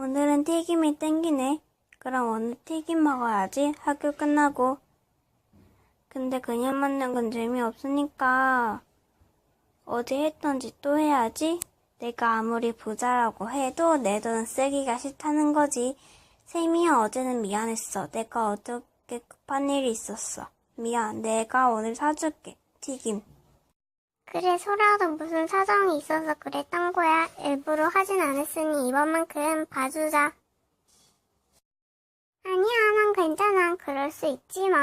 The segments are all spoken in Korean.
오늘은 튀김이 땡기네. 그럼 오늘 튀김 먹어야지. 학교 끝나고. 근데 그냥 먹는 건 재미없으니까 어제 했던 짓 또 해야지. 내가 아무리 부자라고 해도 내 돈 쓰기가 싫다는 거지. 세미야 어제는 미안했어. 내가 어저께 급한 일이 있었어. 미안. 내가 오늘 사줄게. 튀김. 그래, 소라도 무슨 사정이 있어서 그랬던 거야. 일부러 하진 않았으니 이번만큼 봐주자. 아니야, 난 괜찮아. 그럴 수 있지 뭐.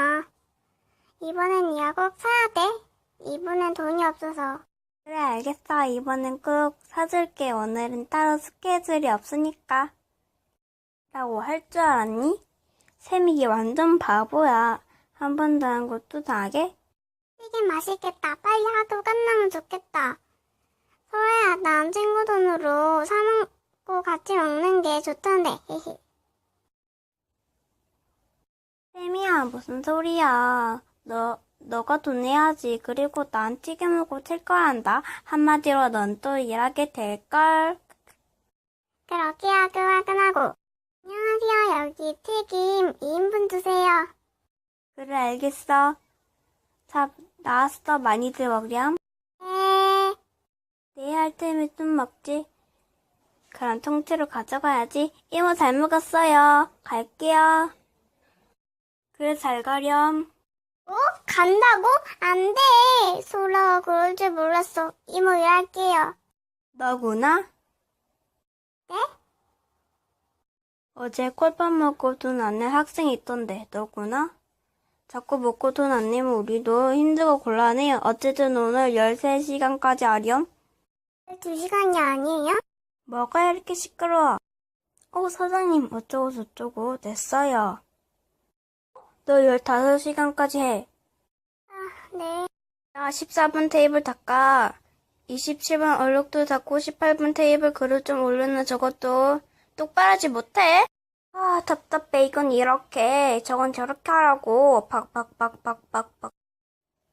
이번엔 니가 꼭 사야 돼. 이번엔 돈이 없어서. 그래, 알겠어. 이번엔 꼭 사줄게. 오늘은 따로 스케줄이 없으니까. 라고 할 줄 알았니? 세미기 완전 바보야. 한 번도 한 것도 당하게? 튀김 맛있겠다. 빨리 하도 끝나면 좋겠다. 소라야, 난 친구 돈으로 사먹고 같이 먹는 게 좋던데. 히히. 세미야, 무슨 소리야. 너, 너가 돈 내야지. 그리고 난 튀김 먹고 칠 거란다. 한마디로 넌 또 일하게 될걸. 그렇게 학교가 끝나고. 안녕하세요. 여기 튀김 2인분 주세요. 그래, 알겠어. 자, 나왔어. 많이들 먹렴. 네. 내할 테면 좀 먹지. 그럼 통째로 가져가야지. 이모 잘 먹었어요. 갈게요. 그래, 잘 가렴. 어? 간다고? 안 돼. 소라가 그럴 줄 몰랐어. 이모 일할게요. 너구나? 네? 어제 콜밥 먹고 돈안낼 학생이 있던데, 너구나? 자꾸 먹고 돈 안 내면 우리도 힘들고 곤란해요. 어쨌든 오늘 13시간까지 하렴. 2시간이 아니에요? 뭐가 이렇게 시끄러워? 어, 사장님, 어쩌고 저쩌고, 됐어요. 너 15시간까지 해. 네. 야, 14분 테이블 닦아. 27분 얼룩도 닦고 18분 테이블 그릇 좀 올려놔 저것도 똑바르지 못해? 아, 답답해. 이건 이렇게, 저건 저렇게 하라고. 박박박박박박.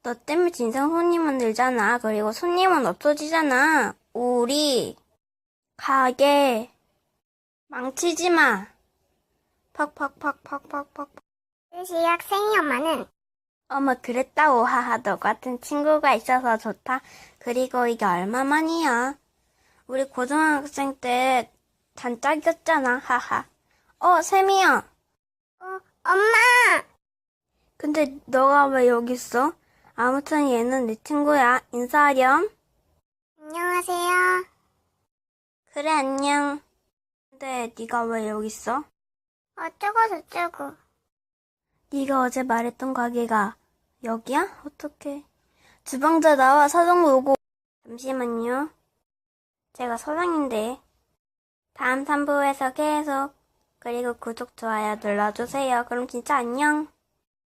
너 때문에 진상 손님은 늘잖아. 그리고 손님은 없어지잖아. 우리 가게 망치지 마. 팍팍팍팍팍팍. 뜻이 학생이 엄마는 어머, 그랬다고. 하하, 너 같은 친구가 있어서 좋다. 그리고 이게 얼마만이야? 우리 고등학생 때 단짝이었잖아. 하하. 어, 세미야. 어, 엄마! 근데 너가 왜 여기 있어? 아무튼 얘는 내 친구야. 인사하렴. 안녕하세요. 그래, 안녕. 근데 네가 왜 여기 있어? 어쩌고 저쩌고. 네가 어제 말했던 가게가 여기야? 어떡해. 주방자 나와 사정 오고. 잠시만요. 제가 사장인데. 다음 3부에서 계속 그리고 구독, 좋아요 눌러주세요. 그럼 진짜 안녕.